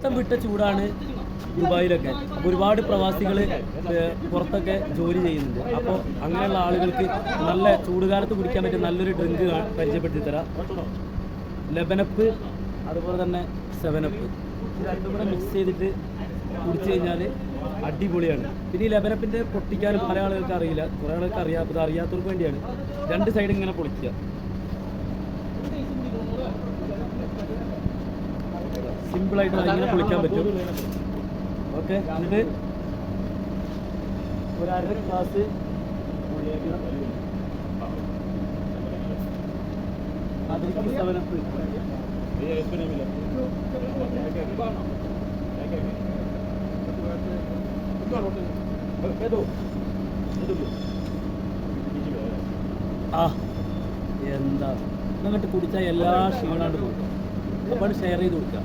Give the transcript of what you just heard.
പിടുത്തം വിട്ട ചൂടാണ് ദുബായിലൊക്കെ. അപ്പോൾ ഒരുപാട് പ്രവാസികൾ പുറത്തൊക്കെ ജോലി ചെയ്യുന്നുണ്ട്. അപ്പോൾ അങ്ങനെയുള്ള ആളുകൾക്ക് നല്ല ചൂടുകാലത്ത് കുടിക്കാൻ പറ്റിയ നല്ലൊരു ഡ്രിങ്ക് പരിചയപ്പെടുത്തി തരാം. ലെബനപ്പ് അതുപോലെ തന്നെ സെവനപ്പ്. രണ്ടും കൂടെ മിക്സ് ചെയ്തിട്ട് കുടിച്ചു കഴിഞ്ഞാൽ അടിപൊളിയാണ്. പിന്നെ ഈ ലെബനപ്പിന്റെ പൊട്ടിക്കാനും പല ആളുകൾക്ക് അറിയില്ല. കുറേ ആളുകൾക്ക് അറിയാം അപ്പോൾ ഇത് അറിയാത്തവർക്ക് വേണ്ടിയാണ്. രണ്ട് സൈഡ് ഇങ്ങനെ പൊളിക്കുക. സിമ്പിളായിട്ട് ഇങ്ങനെ കുളിക്കാൻ പറ്റും. ഓക്കെ എന്നിട്ട് ഒരു അര ഗ്ലാസ് അതിലേക്ക് സെവനപ്പ് ആ എന്താ? എന്നിട്ട് കുടിച്ചാൽ എല്ലാ ക്ഷീണാണ്ട് കൊടുക്കാം അപ്പോൾ ഷെയർ ചെയ്ത് കൊടുക്കുക